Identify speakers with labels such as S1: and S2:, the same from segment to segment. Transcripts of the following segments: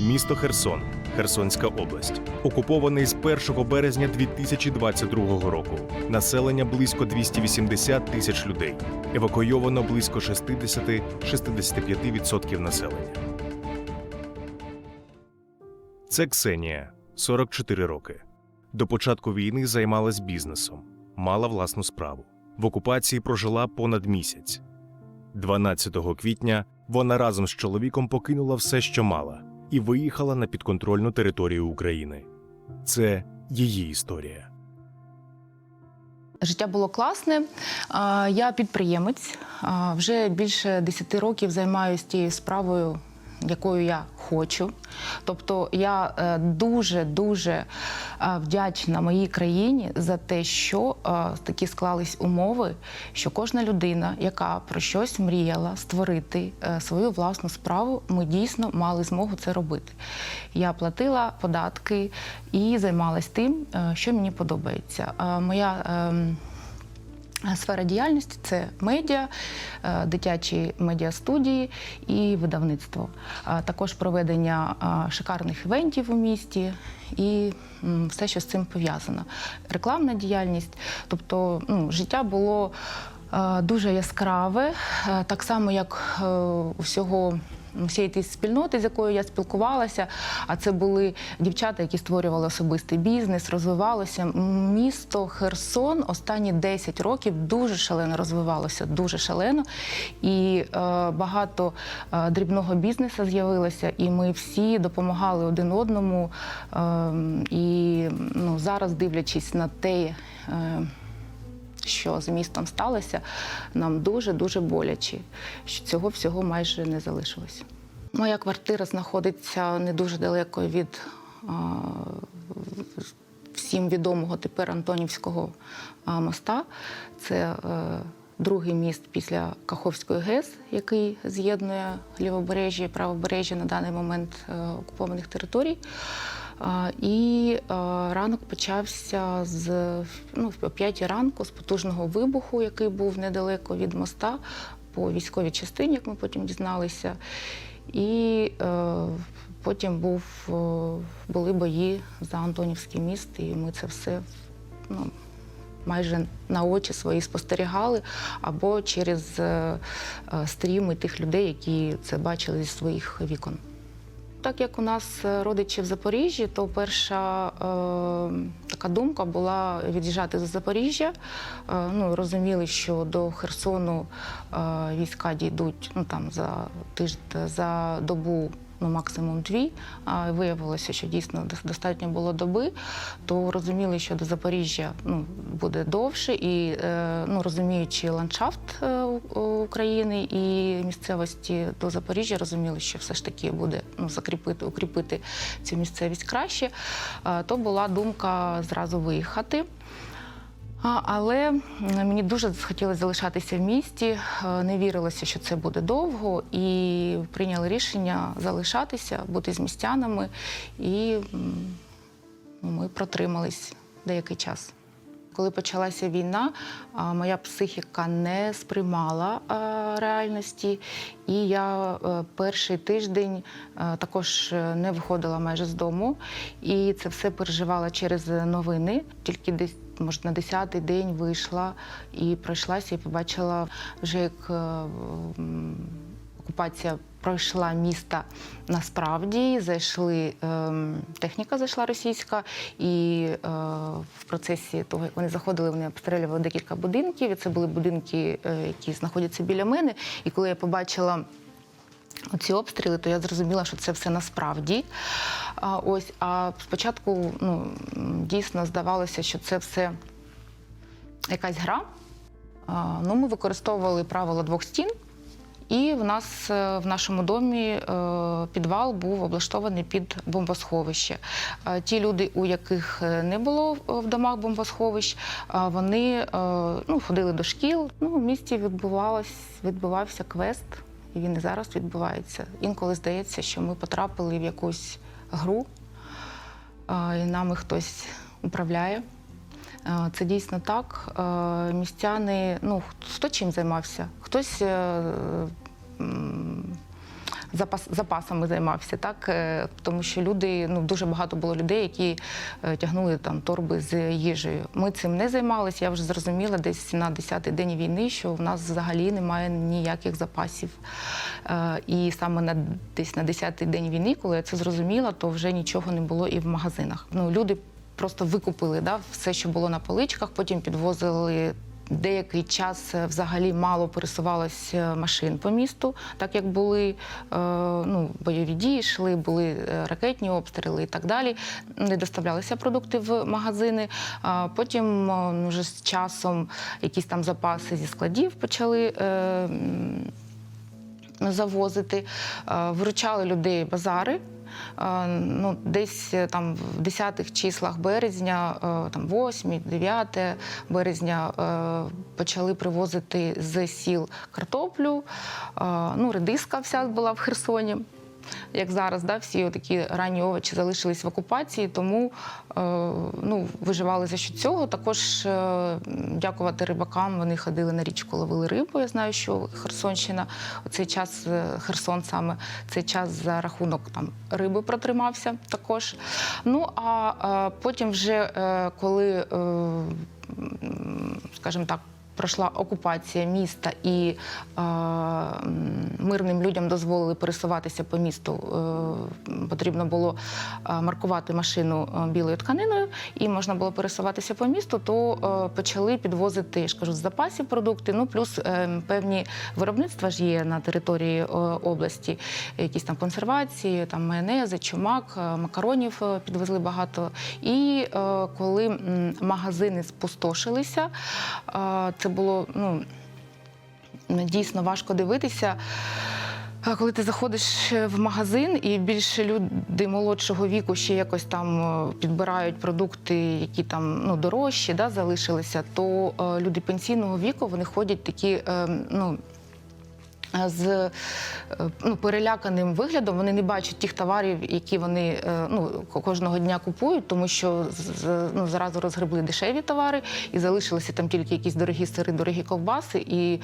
S1: Місто Херсон, Херсонська область, окупований з 1 березня 2022 року. Населення близько 280 тисяч людей. Евакуйовано близько 60-65% населення. Це Ксенія, 44 роки. До початку війни займалась бізнесом, мала власну справу. В окупації прожила понад місяць. 12 квітня вона разом з чоловіком покинула все, що мала, і виїхала на підконтрольну територію України. Це її історія.
S2: Життя було класне. Я підприємець. Вже більше 10 років займаюся тією справою, якою я хочу. Тобто я дуже дуже вдячна моїй країні за те, що е, такі склались умови, що кожна людина, яка про щось мріяла створити е, свою власну справу, ми дійсно мали змогу це робити. Я платила податки і займалась тим, е, що мені подобається. Е, Моя ем, Сфера діяльності це медіа, е, дитячі медіастудії і видавництво. Також проведення шикарних івентів у місті і все, що з цим пов'язано. Рекламна діяльність. Тобто ну, життя було е, дуже яскраве, е, так само, як е, у всього всієї тієї спільноти, з якою я спілкувалася. А це були дівчата, які створювали особистий бізнес, розвивалося. Місто Херсон останні 10 років дуже шалено розвивалося, дуже шалено. І е, багато е, дрібного бізнесу з'явилося, і ми всі допомагали один одному. Е, і ну, зараз, дивлячись на те. Е, що з містом сталося, нам дуже дуже боляче, що цього всього майже не залишилось. Моя квартира знаходиться не дуже далеко від всім відомого тепер Антонівського моста. Це е, другий міст після Каховської ГЕС, який з'єднує лівобережжя і правобережжя на даний момент е, окупованих територій. І а, ранок почався з ну, о 5 ранку з потужного вибуху, який був недалеко від моста по військовій частині, як ми потім дізналися. І е, потім був, е, були бої за Антонівський міст, і ми це все ну, майже на очі свої спостерігали, або через е, е, стріми тих людей, які це бачили зі своїх вікон. Так як у нас е, родичі в Запоріжжі, то перша е, така думка була від'їжджати з Запоріжжя. Е, ну, розуміли, що до Херсону е, війська дійдуть ну, там, за тиждень, за добу. Ну, максимум дві, а виявилося, що дійсно достатньо було доби, то розуміли, що до Запоріжжя ну, буде довше, і е, ну, розуміючи ландшафт е, України і місцевості до Запоріжжя, розуміли, що все ж таки буде ну, закріпити, укріпити цю місцевість краще, то була думка зразу виїхати. Але мені дуже хотілося залишатися в місті, е, не вірилося, що це буде довго, і прийняли рішення залишатися, бути з містянами, і ми протримались деякий час. Коли почалася війна, моя психіка не сприймала реальності, і я е, перший тиждень е, також е, не виходила майже з дому, і це все переживала через новини. Тільки десь може на 10-й день вийшла і пройшлася, і побачила вже як. е, Окупація пройшла міста насправді. Зайшли ем, техніка, зайшла російська, і е, в процесі того, як вони заходили, вони обстрілювали декілька будинків. І це були будинки, е, які знаходяться біля мене. І коли я побачила. Ці обстріли, то я зрозуміла, що це все насправді. А, ось, а спочатку ну, дійсно здавалося, що це все якась гра. А, ну, ми використовували правило двох стін. І в нас е, в нашому домі е, підвал був облаштований під бомбосховище. Ті люди, у яких е, не було в домах бомбосховищ, вони ну, ходили до шкіл. Ну, в місті відбувався квест, він і зараз відбувається. Інколи здається, що ми потрапили в якусь гру, і нами хтось управляє. Це дійсно так. Містяни, ну хто чим займався? Хтось е, запас, запасами займався, так е, тому що люди, ну дуже багато було людей, які е, тягнули там торби з їжею. Ми цим не займалися. Я вже зрозуміла десь на 10-й день війни, що в нас взагалі немає ніяких запасів. Е, І саме на десь на 10-й день війни, коли я це зрозуміла, то вже нічого не було і в магазинах. Ну люди просто викупили да, все, що було на поличках, потім підвозили. Деякий час е, взагалі мало пересувалось е, машин по місту, так як були е, ну, бойові дії, йшли, були ракетні обстріли і так далі. Не доставлялися продукти в магазини. Потім вже з часом якісь там запаси зі складів почали. Завозити, виручали людей базари. Е, Ну, десь е, там в 10-х числах березня, е, там 8, 9 березня почали привозити з сіл картоплю. Ну, редиска вся була в Херсоні. Як зараз, да, всі такі ранні овочі залишились в окупації, тому е, ну, виживали за що цього. Також е, дякувати рибакам. Вони ходили на річку, ловили рибу. Я знаю, що Херсонщина у цей час, е, Херсон саме цей час за рахунок там риби протримався також. Ну а потім, вже коли, скажімо так, пройшла окупація міста і е, мирним людям дозволили пересуватися по місту. Е, потрібно було е, маркувати машину е, білою тканиною, і можна було пересуватися по місту, то е, почали підвозити я ж кажу, з запасів продукти. Ну плюс е, певні виробництва ж є на території е, області, якісь там консервації, там майонези, чумак, е, макаронів підвезли багато. І е, коли магазини спустошилися, е, це було ну, дійсно важко дивитися. Коли ти заходиш в магазин, і більше люди молодшого віку ще якось там е, підбирають продукти, які там ну дорожчі, да, залишилися, то е, люди пенсійного віку вони ходять такі, е, ну. Е, З е, ну, переляканим виглядом вони не бачать тих товарів, які вони е, ну, кожного дня купують, тому що ну, зразу розгребли дешеві товари і залишилися там тільки якісь дорогі сири, дорогі ковбаси. І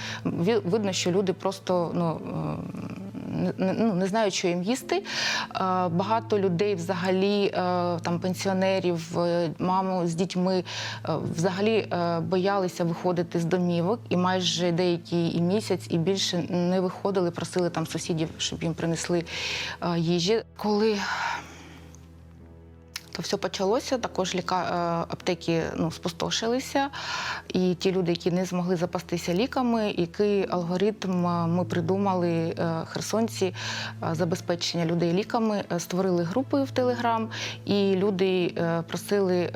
S2: видно, що люди просто ну, ну, не знають, що їм їсти. Е, Багато людей взагалі, е, там пенсіонерів, маму з дітьми е, взагалі е, боялися виходити з домівок, і майже деякі і місяць, і більше не виходили, просили там сусідів, щоб їм принесли е, їжі. Коли то все почалося. Також ліка... е, аптеки ну, спустошилися. І ті люди, які не змогли запастися ліками, який алгоритм е, ми придумали е, херсонці забезпечення людей ліками, створили групи в Телеграм, і люди просили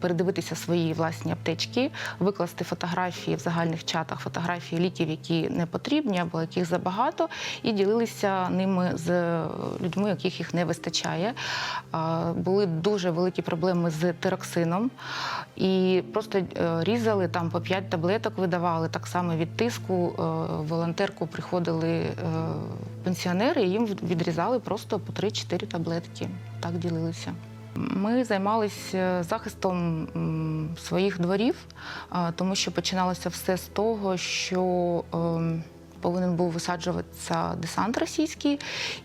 S2: передивитися свої власні аптечки, викласти фотографії в загальних чатах, фотографії ліків, які не потрібні або яких забагато, і ділилися ними з людьми, яких їх не вистачає. Були дуже великі проблеми з тироксином, і просто е, різали там по 5 таблеток, видавали так само від тиску. е, Волонтерку приходили е, пенсіонери, і їм відрізали просто по 3-4 таблетки. Так ділилися. Ми займалися захистом своїх дворів, тому що починалося все з того, що ем, повинен був висаджуватися десант російський,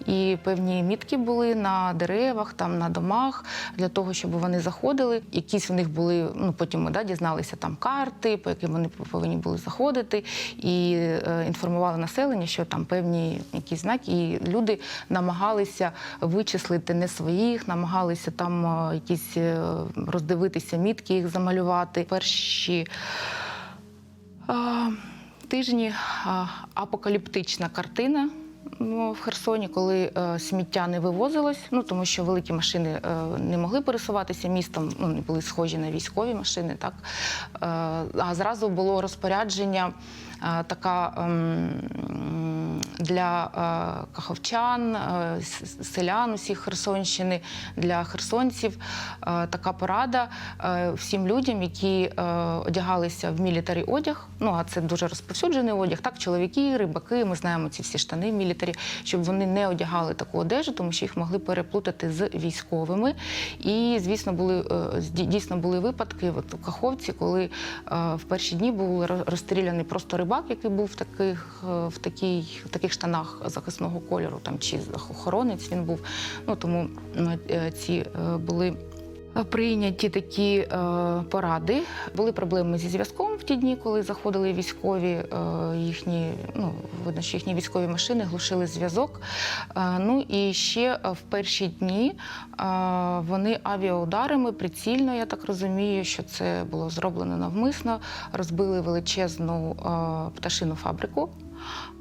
S2: і певні мітки були на деревах, там на домах для того, щоб вони заходили. Якісь в них були, ну потім ми да, дізналися там карти, по яким вони повинні були заходити, і е, інформували населення, що там певні якісь знаки, і люди намагалися вичислити не своїх, намагалися там е, якісь е, роздивитися мітки, їх замалювати. Перші а, тижні апокаліптична картина. ну, В Херсоні, коли е, сміття не вивозилось, ну тому що великі машини е, не могли пересуватися містом, ну не були схожі на військові машини, так е, а зразу було розпорядження така ем, для е, каховчан, е, селян усіх Херсонщини, для херсонців е, така порада всім людям, які одягалися в мілітарі одяг. Ну а це дуже розповсюджений одяг. Так, чоловіки, рибаки, ми знаємо ці всі штани в мілітарі, щоб вони не одягали таку одежу, тому що їх могли переплутати з військовими. І, звісно, були дійсно були випадки. От у Каховці, коли в перші дні був розстріляний просто рибак, який був в таких в такій таких штанах захисного кольору, там чи охоронець він був. Ну тому е, ці е, були. Прийняті такі е, поради. Були проблеми зі зв'язком в ті дні, коли заходили військові, їхні, ну, видно, що їхні військові машини глушили зв'язок. Ну і ще в перші дні вони авіаударами прицільно, я так розумію, що це було зроблено навмисно, розбили величезну пташину фабрику.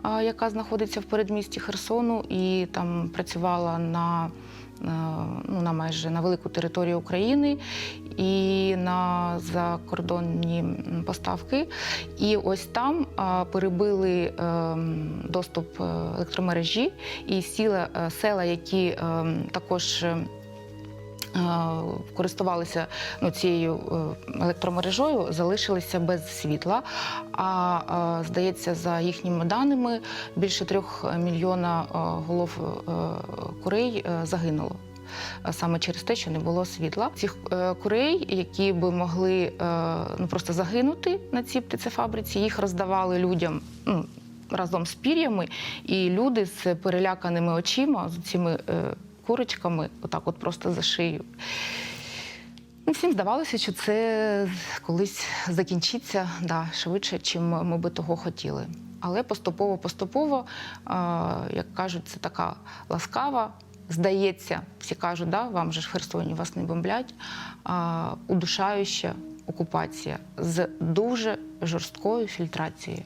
S2: Яка знаходиться в передмісті Херсону, і там працювала на е, ну, на майже на велику територію України і на закордонні поставки. І ось там перебили е, доступ е, електромережі і сіла села, які також. Е, Користувалися ну, цією е, електромережою, залишилися без світла. А е, здається, за їхніми даними, більше трьох мільйона голов курей загинуло. Саме через те, що не було світла. Цих курей, які би могли ну, просто загинути на цій птицефабриці, їх роздавали людям ну, разом з пір'ями, і люди з переляканими очима, з цими курочками, отак от просто за шию. Ну, Всім здавалося, що це колись закінчиться да, швидше, чим ми би того хотіли. Але поступово-поступово, як кажуть, це така ласкава. Здається, всі кажуть, да, вам же ж в Херсоні вас не бомблять. А, удушаюча окупація з дуже жорсткою фільтрацією.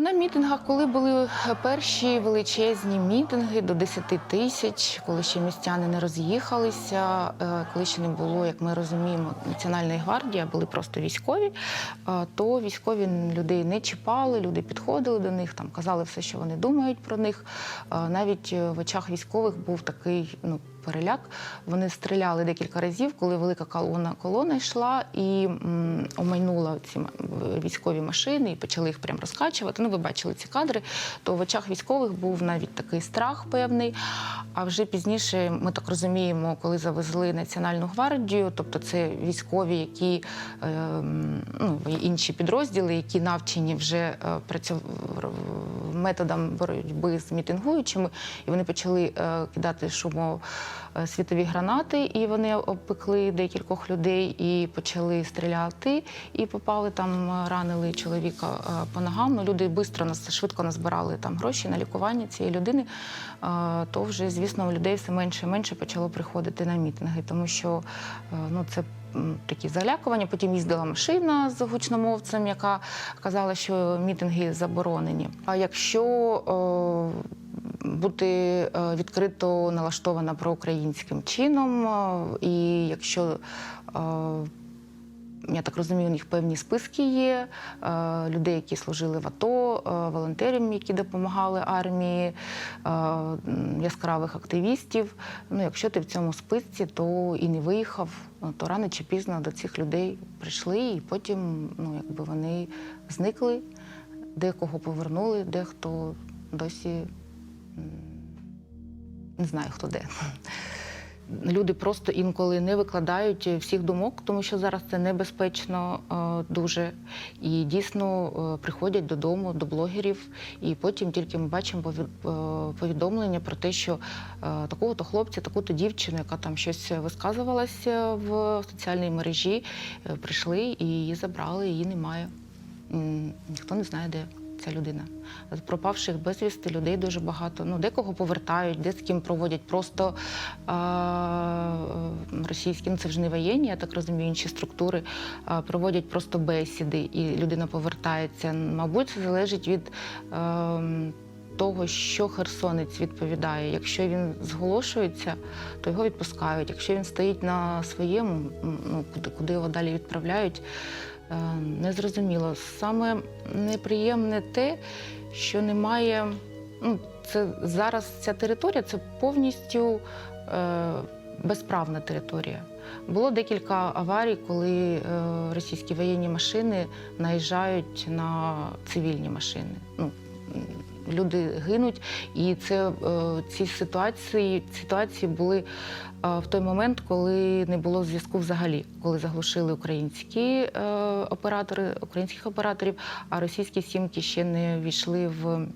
S2: На мітингах, коли були перші величезні мітинги до 10 тисяч, коли ще містяни не роз'їхалися, е, коли ще не було, як ми розуміємо, Національної гвардії, а були просто військові, е, то військові людей не чіпали, люди підходили до них, там казали все, що вони думають про них. Е, Навіть е, в очах військових був такий ну, переляк. Вони стріляли декілька разів, коли велика колона колона йшла і м, омайнула ці військові машини і почали їх прям розкачувати. Ну, ви бачили ці кадри. То в очах військових був навіть такий страх певний. А вже пізніше, ми так розуміємо, коли завезли Національну гвардію, тобто це військові, які е, ну, інші підрозділи, які навчені вже е, працю... методам боротьби з мітингуючими, і вони почали е, кидати шумо світові гранати, і вони обпекли декількох людей і почали стріляти. І попали там, е, ранили чоловіка е, по ногам. Ну, люди швидко нас швидко назбирали там гроші на лікування цієї людини. Е, То вже, звісно, у людей все менше і менше почало приходити на мітинги, тому що е, ну, це. Такі залякування. Потім їздила машина з гучномовцем, яка казала, що мітинги заборонені. А якщо е, бути е, відкрито налаштована проукраїнським чином, е, і якщо е, я так розумію, у них певні списки є людей, які служили в АТО, волонтерів, які допомагали армії, яскравих активістів. Ну, якщо ти в цьому списці, то і не виїхав, то рано чи пізно до цих людей прийшли, і потім ну, якби вони зникли, декого повернули, дехто досі не знаю, хто де. Люди просто інколи не викладають всіх думок, тому що зараз це небезпечно е, дуже. І дійсно е, приходять додому до блогерів, і потім тільки ми бачимо е, повідомлення про те, що такого-то хлопця, таку-то дівчину, яка там щось висказувалася в соціальній мережі, прийшли і її забрали, її немає. Ніхто не знає, де ця людина. Пропавших безвісти людей дуже багато. Ну, декого повертають, де з ким проводять просто а, російські, ну це вже не воєнні, я так розумію, інші структури а, проводять просто бесіди, і людина повертається. Мабуть, це залежить від. ем, того, що херсонець відповідає. Якщо він зголошується, то його відпускають. Якщо він стоїть на своєму, ну куди, його далі відправляють, незрозуміло. Саме неприємне те, що немає. Ну, це зараз ця територія це повністю е, безправна територія. Було декілька аварій, коли е, російські воєнні машини наїжджають на цивільні машини. Ну, люди гинуть. І це е, ці ситуації, ситуації були е, в той момент, коли не було зв'язку взагалі, коли заглушили українські е, оператори, українських операторів, а російські сімки ще не війшли в.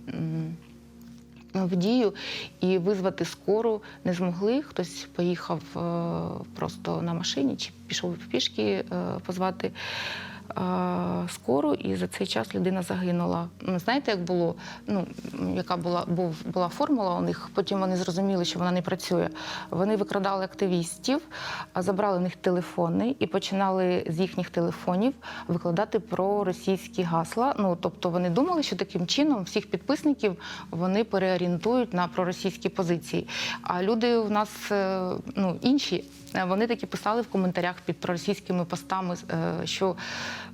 S2: в дію і визвати скору не змогли. Хтось поїхав е, просто на машині чи пішов пішки е, позвати скору, і за цей час людина загинула. Ну, Знаєте, як було? Ну, яка була, був, була формула у них, потім вони зрозуміли, що вона не працює. Вони викрадали активістів, забрали в них телефони і починали з їхніх телефонів викладати про російські гасла. Ну тобто вони думали, що таким чином всіх підписників вони переорієнтують на проросійські позиції. А люди у нас е, ну, інші. Е, Вони такі писали в коментарях під проросійськими постами, е, що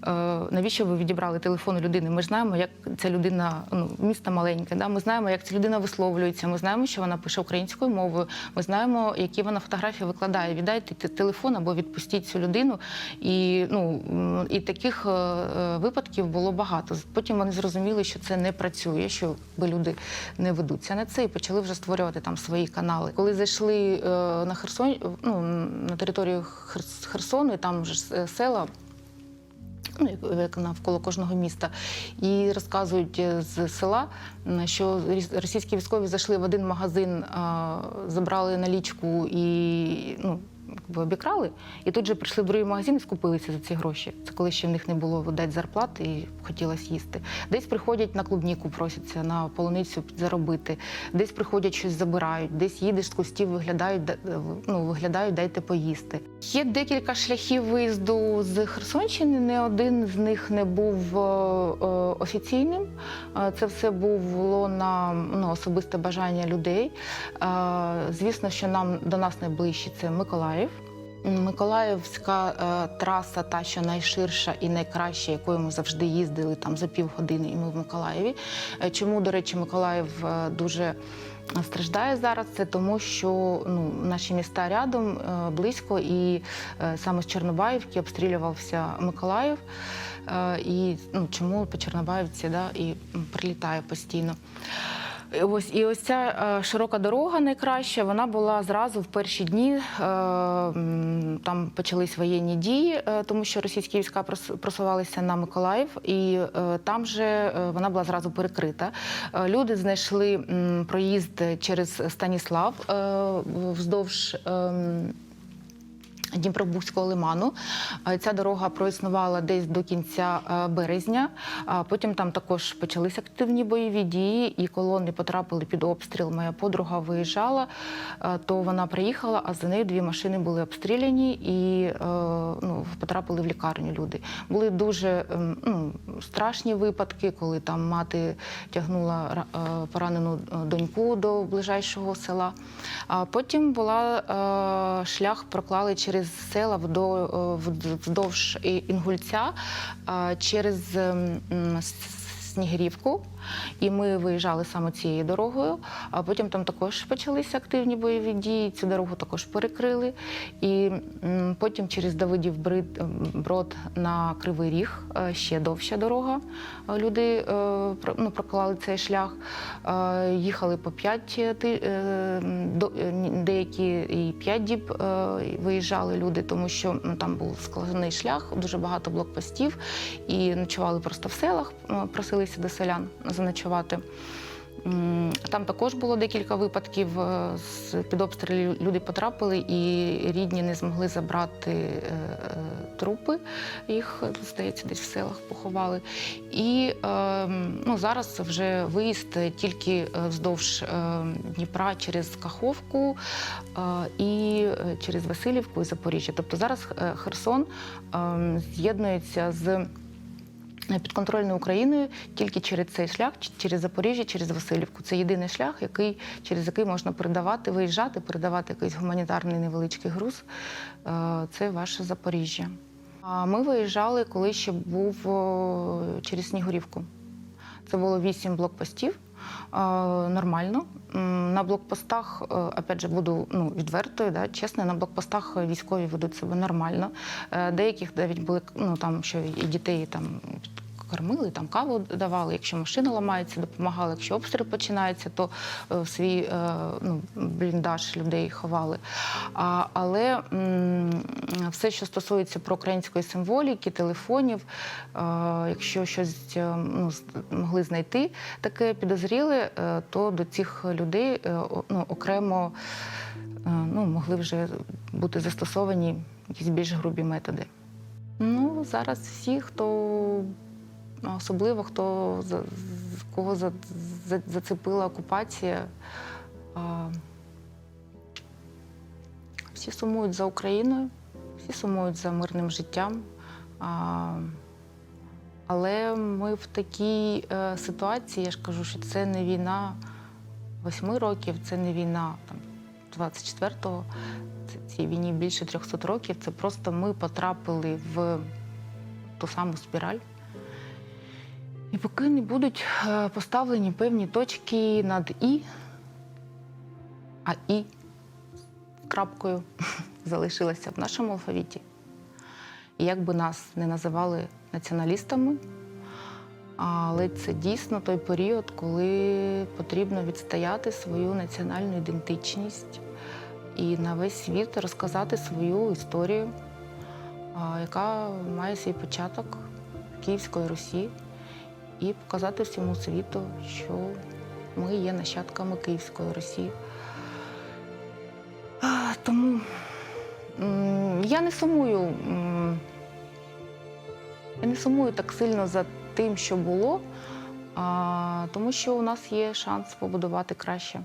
S2: е, навіщо ви відібрали телефон людини? Ми ж знаємо, як ця людина ну, місто маленьке. Да? Ми знаємо, як ця людина висловлюється. Ми знаємо, що вона пише українською мовою. Ми знаємо, які вона фотографії викладає. Віддайте телефон або відпустіть цю людину. І, ну, і таких випадків було багато. Потім вони зрозуміли, що це не працює, що люди не ведуться на це і почали вже створювати там свої канали. Коли зайшли на Херсон, ну, на територію Херс- Херсону, і там вже села. Ну, як- навколо кожного міста, і розказують е, з села, що російські військові зайшли в один магазин, забрали налічку і ну, якби обікрали, і тут же прийшли в другий магазин і скупилися за ці гроші. Це коли ще в них не було видать зарплати і хотілося їсти. Десь приходять на клубніку, просяться на полуницю заробити, десь приходять щось забирають, десь їдеш з кустів, виглядають, да- ну, виглядають, дайте поїсти. Є декілька шляхів виїзду з Херсонщини. Не один з них не був е, е, офіційним. Е, Це все було на ну, особисте бажання людей. Е, Звісно, що нам до нас найближче це Миколаїв. Миколаївська е, траса, та що найширша і найкраща, якою ми завжди їздили там за півгодини, і ми в Миколаєві. Е, Чому, до речі, Миколаїв е, дуже страждає зараз? Це тому, що ну, наші міста рядом е, близько, і е, саме з Чорнобаївки обстрілювався Миколаїв. Е, І ну, чому по Чорнобаївці да, і прилітає постійно. І Ось і ось ця е, широка дорога найкраща. Вона була зразу в перші дні. е, Там почались воєнні дії, е, тому що російські війська просувалися на Миколаїв, і е, там же е, вона була зразу перекрита. Е, Люди знайшли проїзд через Станіслав е, вздовж. Дніпробузького лиману. Ця дорога проіснувала десь до кінця е, березня. Потім там також почалися активні бойові дії, і колони потрапили під обстріл. Моя подруга виїжджала, е, то вона приїхала, а за нею дві машини були обстріляні і е, ну, потрапили в лікарню люди. Були дуже ем, ну, страшні випадки, коли там мати тягнула поранену доньку до ближайшого села. А потім була шлях проклали через села е, вд- вздовж І- Інгульця, через снігрівку. І ми виїжджали саме цією дорогою. А потім там також почалися активні бойові дії. Цю дорогу також перекрили. І потім через Давидів Брод на Кривий Ріг е, ще довша дорога. Е, Люди е, ну, проклали цей шлях, їхали по 5 деякі і 5 діб виїжджали люди, тому що там був складний шлях, дуже багато блокпостів, і ночували просто в селах, просилися до селян заночувати. Там також було декілька випадків. е, з під обстрілів люди потрапили, і рідні не змогли забрати е, е, трупи. Їх, здається, десь в селах поховали. І е, ну, зараз вже виїзд тільки вздовж Дніпра через Каховку і через Васильівку і Запоріжжя. Тобто зараз Херсон е, з'єднується з підконтрольною Україною тільки через цей шлях, через Запоріжжя, через Васильівку. Це єдиний шлях, який, через який можна передавати, виїжджати, передавати якийсь гуманітарний невеличкий груз. Е, Це ваше Запоріжжя. Ми виїжджали, коли ще був через Снігурівку. Це було вісім блокпостів. Нормально. На блокпостах, е, опять же, буду ну, відвертою, да, чесно, на блокпостах військові ведуть себе нормально. Е, Деяких навіть були ну, там, що і дітей там кормили, там каву давали. Якщо машина ламається, допомагали. Якщо обстріл починається, то е, свій е, ну, бліндаж людей ховали. А, але все, що стосується проукраїнської символіки, телефонів, е, якщо щось ну, могли знайти таке підозріле, то до цих людей ну, окремо ну, могли вже бути застосовані якісь більш грубі методи. Ну, зараз всі, хто особливо хто кого за, за, зацепила окупація, всі сумують за Україною, всі сумують за мирним життям. Але ми в такій е, ситуації, я ж кажу, що це не війна восьми років, це не війна там, 24-го, це- цій війні більше 300 років. Це просто ми потрапили в ту саму спіраль. І поки не будуть е, поставлені певні точки над І, а І крапкою залишилася в нашому алфавіті. І як би нас не називали націоналістами, але це дійсно той період, коли потрібно відстояти свою національну ідентичність і на весь світ розказати свою історію, яка має свій початок Київської Русі, і показати всьому світу, що ми є нащадками Київської Росії. Тому я не сумую. Я не сумую так сильно за тим, що було, тому що у нас є шанс побудувати краще.